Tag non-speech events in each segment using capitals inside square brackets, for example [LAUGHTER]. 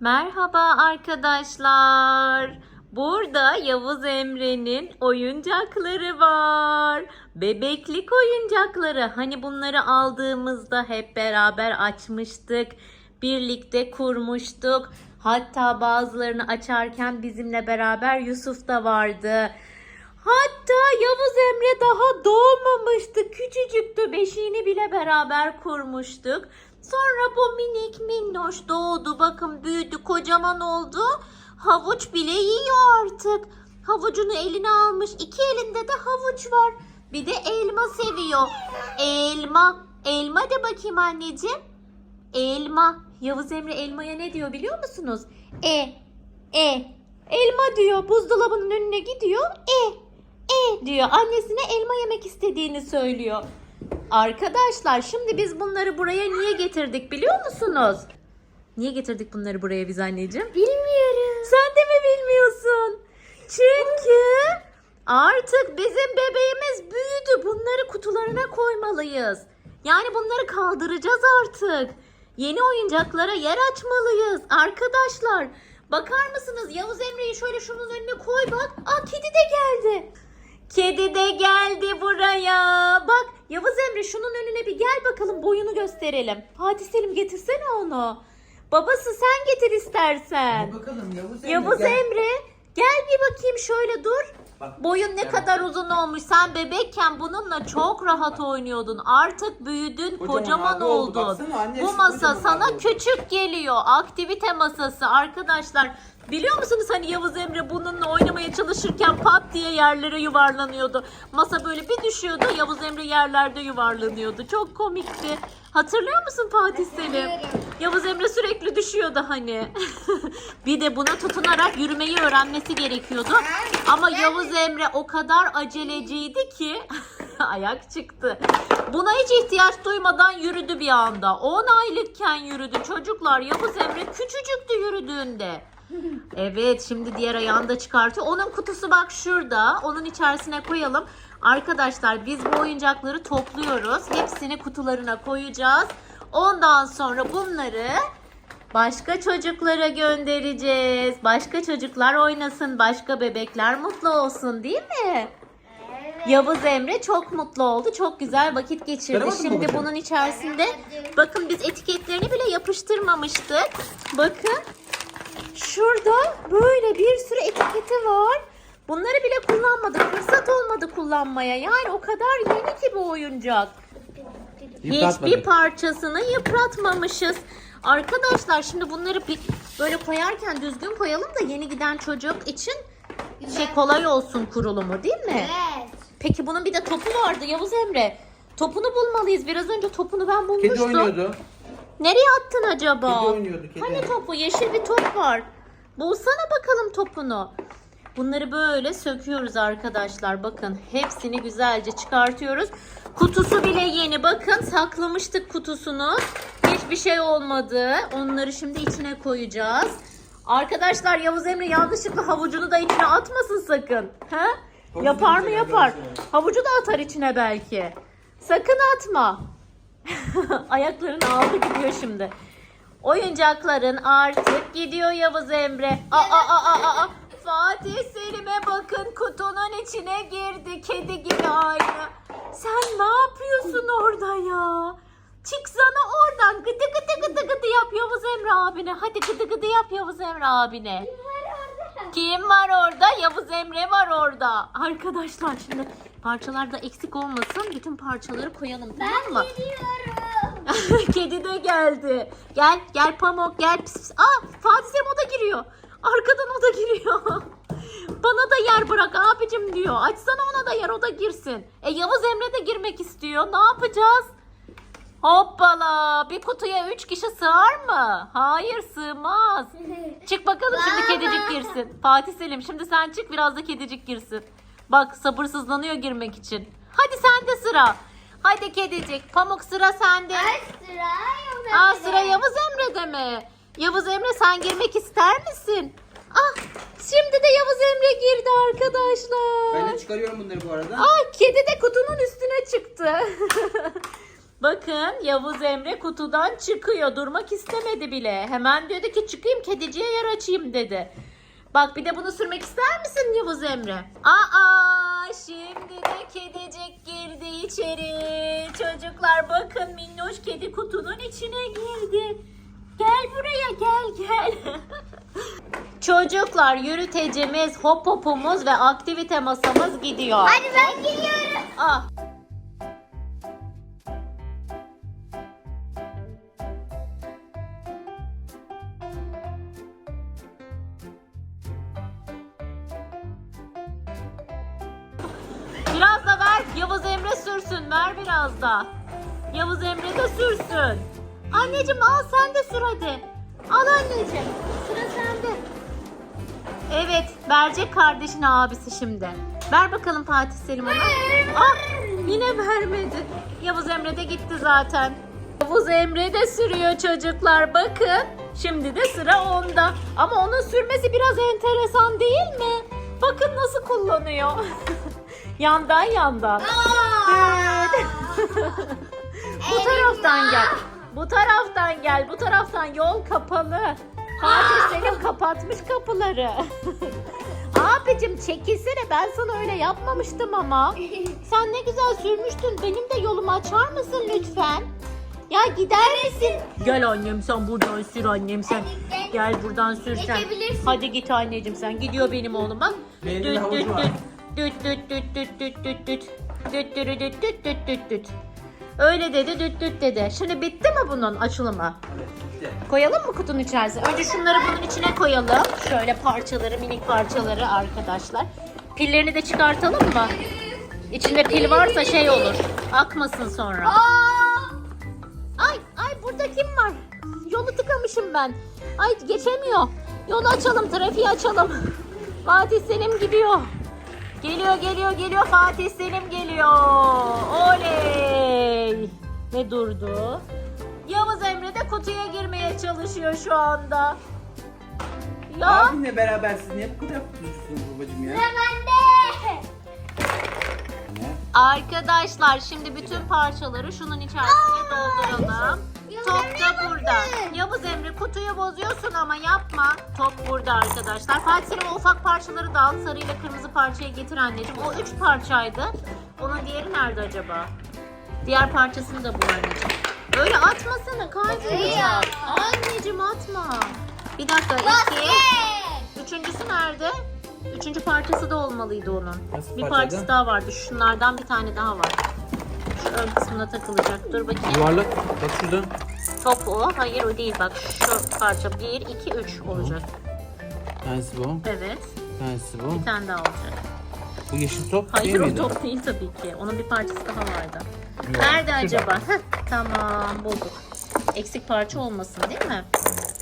Merhaba arkadaşlar. Burada Yavuz Emre'nin oyuncakları var. Bebeklik oyuncakları. Hani bunları aldığımızda hep beraber açmıştık. Birlikte kurmuştuk. Hatta bazılarını açarken bizimle beraber Yusuf da vardı. Hatta Yavuz Emre daha doğmamıştı. Küçücüktü. Beşiğini bile beraber kurmuştuk. Sonra bu minik minnoş doğdu. Bakın büyüdü. Kocaman oldu. Havuç bile yiyor artık. Havucunu eline almış. İki elinde de havuç var. Bir de elma seviyor. Elma. Elma de bakayım anneciğim. Elma. Yavuz Emre elmaya ne diyor biliyor musunuz? E. E. Elma diyor. Buzdolabının önüne gidiyor. E. E diyor. Annesine elma yemek istediğini söylüyor. Arkadaşlar şimdi biz bunları buraya niye getirdik biliyor musunuz? Niye getirdik bunları buraya biz anneciğim? Bilmiyorum. Sen de mi bilmiyorsun? Çünkü artık bizim bebeğimiz büyüdü. Bunları kutularına koymalıyız. Yani bunları kaldıracağız artık. Yeni oyuncaklara yer açmalıyız arkadaşlar. Bakar mısınız Yavuz Emre'yi şöyle şunun önüne koy bak. Aa kedi de geldi. Kedi de geldi buraya. Bak Yavuz Emre şunun önüne bir gel bakalım boyunu gösterelim. Fatih Selim getirsene onu. Babası sen getir istersen. Hadi bakalım Yavuz Emre. Yavuz gel. Emre gel bir bakayım şöyle dur. Bak, Boyun ne gel kadar uzun olmuş. Sen bebekken bununla çok rahat oynuyordun. Artık büyüdün, Kocaman kocaman abi oldu. oldun. Baksana Bu masa sana abi küçük geliyor. Aktivite masası arkadaşlar. Biliyor musunuz hani Yavuz Emre bununla oynamaya çalışırken pat diye yerlere yuvarlanıyordu. Masa böyle bir düşüyordu. Yavuz Emre yerlerde yuvarlanıyordu. Çok komikti. Hatırlıyor musun Fatih Selim? Yavuz Emre sürekli düşüyordu hani. [LAUGHS] bir de buna tutunarak yürümeyi öğrenmesi gerekiyordu. Ama Yavuz Emre o kadar aceleciydi ki [LAUGHS] ayak çıktı. Buna hiç ihtiyaç duymadan yürüdü bir anda. 10 aylıkken yürüdü. Çocuklar Yavuz Emre küçücüktü yürüdüğünde. Evet şimdi diğer ayağını da çıkartıyor. Onun kutusu bak şurada. Onun içerisine koyalım. Arkadaşlar biz bu oyuncakları topluyoruz. Hepsini kutularına koyacağız. Ondan sonra bunları başka çocuklara göndereceğiz. Başka çocuklar oynasın, başka bebekler mutlu olsun değil mi? Evet. Yavuz Emre çok mutlu oldu. Çok güzel vakit geçirdi. Şimdi bunun içerisinde bakın biz etiketlerini bile yapıştırmamıştık. Bakın şurada böyle bir sürü etiketi var. Bunları bile kullanmadık. Fırsat olmadı kullanmaya. Yani o kadar yeni ki bu oyuncak. Hiçbir parçasını yıpratmamışız. Arkadaşlar şimdi bunları böyle koyarken düzgün koyalım da yeni giden çocuk için şey kolay olsun kurulumu değil mi? Evet. Peki bunun bir de topu vardı Yavuz Emre. Topunu bulmalıyız. Biraz önce topunu ben bulmuştum. Kedi oynuyordu. Nereye attın acaba? Kedi oynuyordu, kedi. Hani topu? Yeşil bir top var. Bulsana bakalım topunu. Bunları böyle söküyoruz arkadaşlar. Bakın hepsini güzelce çıkartıyoruz. Kutusu bile yeni. Bakın saklamıştık kutusunu. Hiçbir şey olmadı. Onları şimdi içine koyacağız. Arkadaşlar Yavuz Emre yanlışlıkla havucunu da içine atmasın sakın. Ha? Yapar mı yapar. Havucu da atar içine belki. Sakın atma. [LAUGHS] Ayaklarını aldı gidiyor şimdi. Oyuncakların artık gidiyor Yavuz Emre. Aa, aa, aa, aa, aa. Fatih Selim'e bakın kutunun içine girdi kedi gibi aynı. Sen ne yapıyorsun orada ya? Çıksana oradan gıdı gıdı gıdı gıdı yap Yavuz Emre abine. Hadi gıdı gıdı yap Yavuz Emre abine. Kim var orada? Yavuz Emre var orada. Arkadaşlar şimdi parçalarda eksik olmasın. Bütün parçaları koyalım tamam mı? Geliyorum. [LAUGHS] Kedi de geldi. Gel gel Pamuk gel. Pis, pis. Aa Fatih Selim o da giriyor. Arkadan o da giriyor. [LAUGHS] Bana da yer bırak abicim diyor. Açsana ona da yer o da girsin. E Yavuz Emre de girmek istiyor. Ne yapacağız? Hoppala bir kutuya üç kişi sığar mı? Hayır sığmaz. [LAUGHS] Çık bakalım şimdi kedicik girsin. Fatih Selim şimdi sen çık biraz da kedicik girsin. Bak sabırsızlanıyor girmek için. Hadi sende sıra. Hadi kedicik. Pamuk sıra sende. Ay sıra yok. Aa sıra Yavuz Emre'de mi? Yavuz Emre sen girmek ister misin? Ah şimdi de Yavuz Emre girdi arkadaşlar. Ben de çıkarıyorum bunları bu arada. Aa kedi de kutunun üstüne çıktı. [LAUGHS] Bakın Yavuz Emre kutudan çıkıyor. Durmak istemedi bile. Hemen dedi ki çıkayım kediciye yer açayım dedi. Bak bir de bunu sürmek ister misin Yavuz Emre? Aa şimdi de kedicik girdi içeri. Çocuklar bakın minnoş kedi kutunun içine girdi. Gel buraya gel gel. [LAUGHS] Çocuklar yürütecimiz, hop hopumuz ve aktivite masamız gidiyor. Hadi ben geliyorum. Ah. Sürsün. Anneciğim al sen de sür hadi. Al anneciğim. Sıra sende. Evet, verecek kardeşin abisi şimdi. Ver bakalım Fatih Selim ona. Ah, yine vermedi. Yavuz Emre de gitti zaten. Yavuz Emre de sürüyor çocuklar bakın. Şimdi de sıra onda. Ama onun sürmesi biraz enteresan değil mi? Bakın nasıl kullanıyor. [LAUGHS] yandan yandan. Evet. [LAUGHS] Bu taraftan gel. Bu taraftan gel. Bu taraftan yol kapalı. Fatih Selim kapatmış kapıları. Abicim çekilsene ben sana öyle yapmamıştım ama. Sen ne güzel sürmüştün. Benim de yolumu açar mısın lütfen? Ya gider misin? Gel annem sen buradan sür annem sen. Gel. Buradan sür sen. Geçebilirsin. Hadi git anneciğim sen. Gidiyor benim oğlum bak. Benim Düt havucu düt var. düt. Düt düt düt düt düt düt düt. Düt dürü düt düt düt düt düt. Öyle dedi düt düt dedi. Şimdi bitti mi bunun açılımı? Evet, bitti. Koyalım mı kutunun içerisine? Önce şunları bunun içine koyalım. Şöyle parçaları, minik parçaları arkadaşlar. Pillerini de çıkartalım mı? İçinde pil varsa şey olur. Akmasın sonra. Aa! Ay ay burada kim var? Yolu tıkamışım ben. Ay geçemiyor. Yolu açalım, trafiği açalım. Fatih Selim gidiyor. Geliyor, geliyor, geliyor. Fatih Selim geliyor. Oley. Ve durdu. Yavuz Emre de kutuya girmeye çalışıyor şu anda. Ya Abinle beraber siz niye bu kadar kutucusunuz babacım ya? Sıra bende. Ne? arkadaşlar şimdi bütün parçaları şunun içerisine dolduralım. Top da burada. Yavuz Emre kutuyu bozuyorsun ama yapma. Top burada arkadaşlar. Fatih Selim o ufak parçaları da al. Sarı ile kırmızı parçayı getir anneciğim. O üç parçaydı. Onun diğeri nerede acaba? Diğer parçasını da bul anneciğim. Öyle atmasana kaydıracak. Ya. Anneciğim atma. Bir dakika iki. Üçüncüsü nerede? Üçüncü parçası da olmalıydı onun. Nasıl bir parçaydı? parçası daha vardı. Şunlardan bir tane daha var. Şu ön kısmına takılacak. Dur bakayım. Yuvarlak. Bak şurada. Top o. Hayır o değil bak. Şu parça 1, 2, 3 olacak. Tanesi bu. Evet. Tanesi bu. Bir tane daha olacak. Bu yeşil top Hayır değil o miydi? top değil tabii ki. Onun bir parçası daha vardı. Yok, Nerede acaba? Heh, tamam bulduk. Eksik parça olmasın değil mi?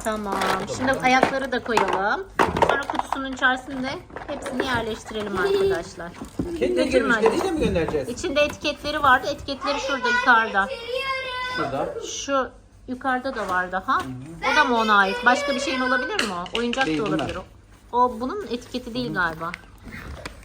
Tamam. Şimdi ayakları da koyalım. Sonra kutusunun içerisinde hepsini yerleştirelim arkadaşlar. Kendi Götürme girmişleriyle mi göndereceğiz? İçinde etiketleri vardı. Etiketleri şurada yukarıda. Şurada. Şu yukarıda da var daha. O da mı ona ait? Başka bir şeyin olabilir mi o? Oyuncak Değil, da olabilir o. O bunun etiketi değil galiba.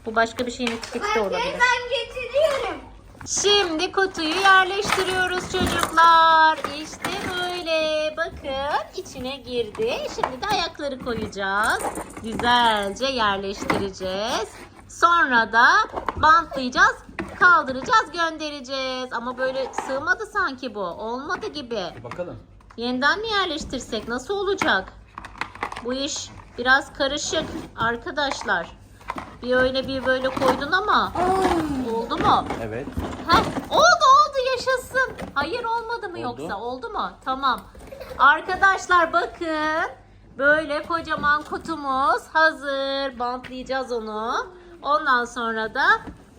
Bu başka bir şeyin etiketi de olabilir. Ben getiriyorum. Şimdi kutuyu yerleştiriyoruz çocuklar. İşte böyle. Bakın içine girdi. Şimdi de ayakları koyacağız. Güzelce yerleştireceğiz. Sonra da bantlayacağız, kaldıracağız, göndereceğiz. Ama böyle sığmadı sanki bu. Olmadı gibi. Bakalım. Yeniden mi yerleştirsek nasıl olacak? Bu iş biraz karışık arkadaşlar. Bir öyle bir böyle koydun ama oldu mu? Evet. Heh, oldu oldu yaşasın. Hayır olmadı mı Oldu. yoksa? Oldu mu? Tamam. Arkadaşlar bakın. Böyle kocaman kutumuz hazır. Bantlayacağız onu. Ondan sonra da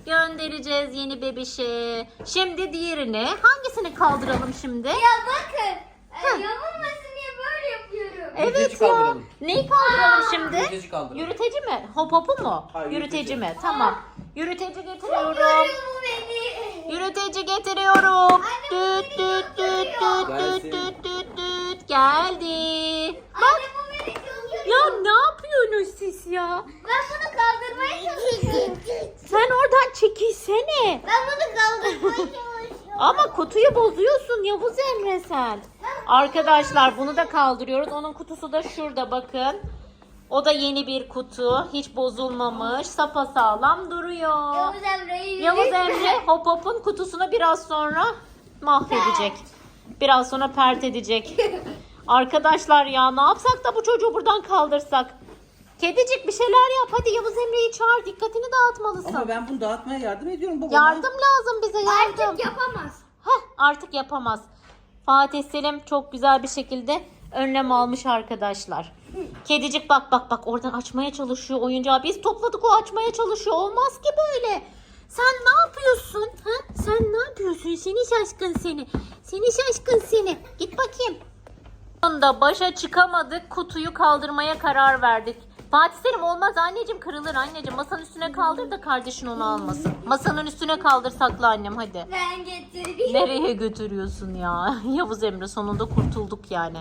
göndereceğiz yeni bebişe. Şimdi diğerini hangisini kaldıralım şimdi? Ya bakın. e, Yamulmasın diye böyle yapıyorum. Evet Yürüteci ya. kaldıralım. Neyi kaldıralım şimdi? Yürüteci kaldıralım. Yürüteci mi? Hop hopu mu? Hayır, yürüteci. yürüteci. mi? Tamam. Yürüteci getiriyorum. Yoruyor bu beni. Yürüteci getiriyorum. Anne, Düt bu düt beni düt çok düt yoruyor. düt düt düt düt geldi. Bak Anne bu beni çok ya yoruyor. ne siz ya? Ben bunu kaldırmaya çalışıyorum. [LAUGHS] Sen oradan çekilsene. Ben bunu kaldırmaya çalışıyorum. Ama kutuyu bozuyorsun Yavuz Emre sen. Arkadaşlar bunu da kaldırıyoruz. Onun kutusu da şurada bakın. O da yeni bir kutu. Hiç bozulmamış. Sapasağlam duruyor. Yavuz Emre'yi Yavuz Emre Hop Hop'un kutusunu biraz sonra mahvedecek. Biraz sonra pert edecek. [LAUGHS] Arkadaşlar ya ne yapsak da bu çocuğu buradan kaldırsak? Kedicik bir şeyler yap. Hadi Yavuz Emre'yi çağır. Dikkatini dağıtmalısın. Ama ben bunu dağıtmaya yardım ediyorum babama. Yardım lazım bize yardım. Artık yapamaz. Heh, artık yapamaz. Fatih Selim çok güzel bir şekilde önlem almış arkadaşlar. Kedicik bak bak bak oradan açmaya çalışıyor oyuncağı. Biz topladık o açmaya çalışıyor. Olmaz ki böyle. Sen ne yapıyorsun? Ha? Sen ne yapıyorsun? Seni şaşkın seni. Seni şaşkın seni. Git bakayım. Sonunda başa çıkamadık. Kutuyu kaldırmaya karar verdik. Fatih Selim olmaz anneciğim kırılır anneciğim. Masanın üstüne kaldır da kardeşin onu almasın. Masanın üstüne kaldır sakla annem hadi. Ben getireyim. Nereye götürüyorsun ya? [LAUGHS] Yavuz Emre sonunda kurtulduk yani.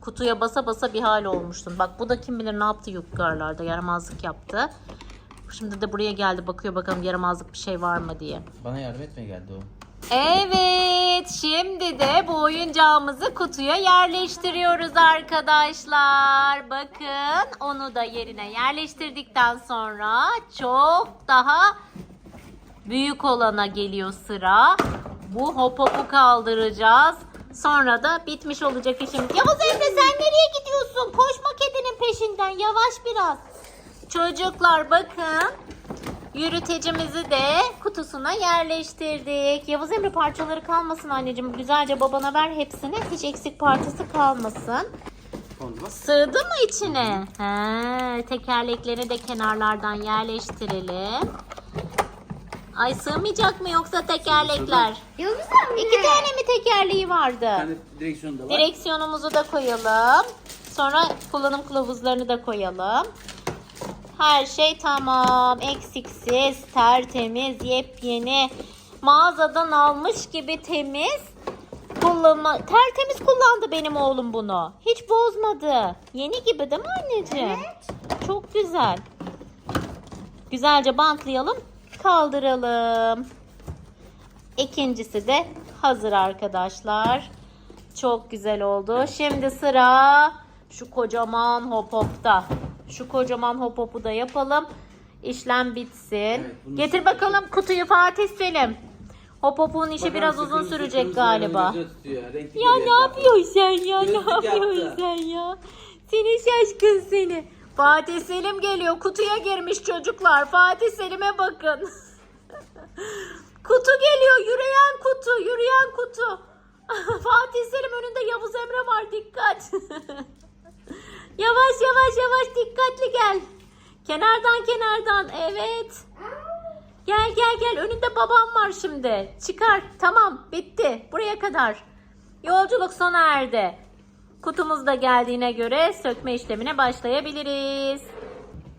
Kutuya basa basa bir hal olmuştun. Bak bu da kim bilir ne yaptı yukarılarda yaramazlık yaptı. Şimdi de buraya geldi bakıyor bakalım yaramazlık bir şey var mı diye. Bana yardım etmeye geldi o. Evet şimdi de bu oyuncağımızı kutuya yerleştiriyoruz arkadaşlar. Bakın onu da yerine yerleştirdikten sonra çok daha büyük olana geliyor sıra. Bu hop hopu kaldıracağız. Sonra da bitmiş olacak işimiz. Yavuz Emre sen nereye gidiyorsun? Koşma kedinin peşinden. Yavaş biraz. Çocuklar bakın. Yürütecimizi de kutusuna yerleştirdik. Yavuz Emre parçaları kalmasın anneciğim. Güzelce babana ver hepsini. Hiç eksik parçası kalmasın. Sığdı mı içine? He, tekerlekleri de kenarlardan yerleştirelim. Ay sığmayacak mı yoksa tekerlekler? Yavuz Emre. İki tane mi tekerleği vardı? Tane direksiyon da var. Direksiyonumuzu da koyalım. Sonra kullanım kılavuzlarını da koyalım. Her şey tamam. Eksiksiz, tertemiz, yepyeni. Mağazadan almış gibi temiz. Kullanma, tertemiz kullandı benim oğlum bunu. Hiç bozmadı. Yeni gibi değil mi anneciğim? Çok güzel. Güzelce bantlayalım. Kaldıralım. İkincisi de hazır arkadaşlar. Çok güzel oldu. Şimdi sıra şu kocaman hop hopta. Şu kocaman hop hopu da yapalım. İşlem bitsin. bunu Getir bakalım kutuyu Fatih Selim. Hop hopun işi Bakalım biraz uzun sürecek galiba. tutuyor, Ya ne yapıyorsun sen ya? Ne Gözlük yapıyorsun yaptı. sen ya? Seni şaşkın seni. Fatih Selim geliyor. Kutuya girmiş çocuklar. Fatih Selim'e bakın. [LAUGHS] kutu geliyor. Yürüyen kutu. Yürüyen kutu. [LAUGHS] Fatih Selim önünde Yavuz Emre var. Dikkat. [LAUGHS] yavaş yavaş yavaş dikkatli gel. Kenardan kenardan. Evet. Gel gel gel önünde babam var şimdi. Çıkar. Tamam bitti. Buraya kadar. Yolculuk sona erdi. Kutumuz da geldiğine göre sökme işlemine başlayabiliriz.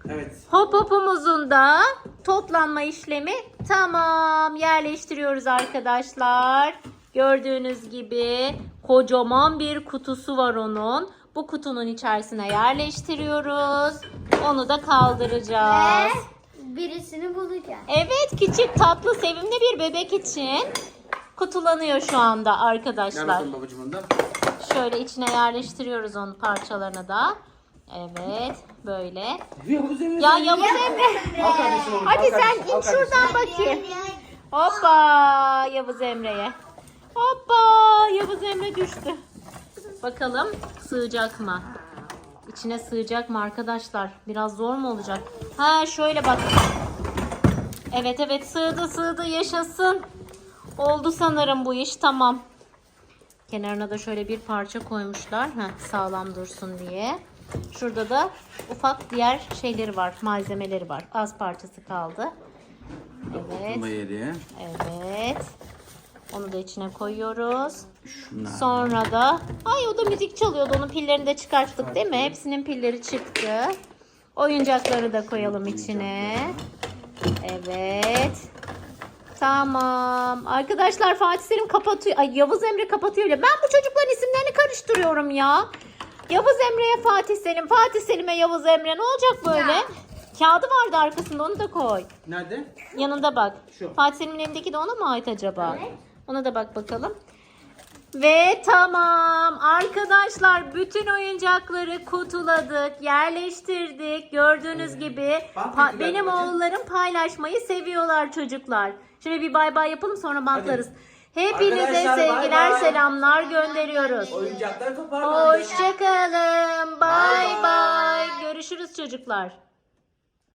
Evet. Hop hopumuzun da toplanma işlemi tamam. Yerleştiriyoruz arkadaşlar. Gördüğünüz gibi kocaman bir kutusu var onun. Bu kutunun içerisine yerleştiriyoruz. Onu da kaldıracağız. Ve birisini bulacağız. Evet küçük tatlı sevimli bir bebek için kutulanıyor şu anda arkadaşlar. bakalım babacığım ondan. Şöyle içine yerleştiriyoruz onun parçalarını da. Evet böyle. Yavuz Emre. Ya Yavuz Emre. Al kardeşim oğlum, Hadi al sen kardeşim, al in kardeşim. şuradan bakayım. Hoppa Yavuz Emre'ye. Hoppa Yavuz Emre düştü. Bakalım sığacak mı? İçine sığacak mı arkadaşlar? Biraz zor mu olacak? Ha şöyle bak. Evet evet sığdı sığdı yaşasın. Oldu sanırım bu iş tamam. Kenarına da şöyle bir parça koymuşlar. Heh, sağlam dursun diye. Şurada da ufak diğer şeyleri var. Malzemeleri var. Az parçası kaldı. Evet. Tutma yeri. Evet. Onu da içine koyuyoruz. Şunlar. Sonra da ay o da müzik çalıyordu. Onun pillerini de çıkarttık değil mi? Hepsinin pilleri çıktı. Oyuncakları da koyalım içine. Evet. Tamam. Arkadaşlar Fatih Selim kapatıyor. Ay Yavuz Emre kapatıyor. öyle. Ben bu çocukların isimlerini karıştırıyorum ya. Yavuz Emre'ye Fatih Selim, Fatih Selim'e Yavuz Emre. Ne olacak böyle? Ya. Kağıdı vardı arkasında onu da koy. Nerede? Yanında bak. Şu. Fatih Selim'in elindeki de ona mı ait acaba? Evet. Ona da bak bakalım. Ve tamam arkadaşlar bütün oyuncakları kutuladık, yerleştirdik. Gördüğünüz gibi pa- benim oğullarım paylaşmayı seviyorlar çocuklar. Şöyle bir bay bay yapalım sonra bantlarız. Hepinize Arkadaşlar, bay sevgiler bay. selamlar gönderiyoruz. Oyuncaklar toparlandı. Hoşçakalın. Bay. bay. Görüşürüz çocuklar.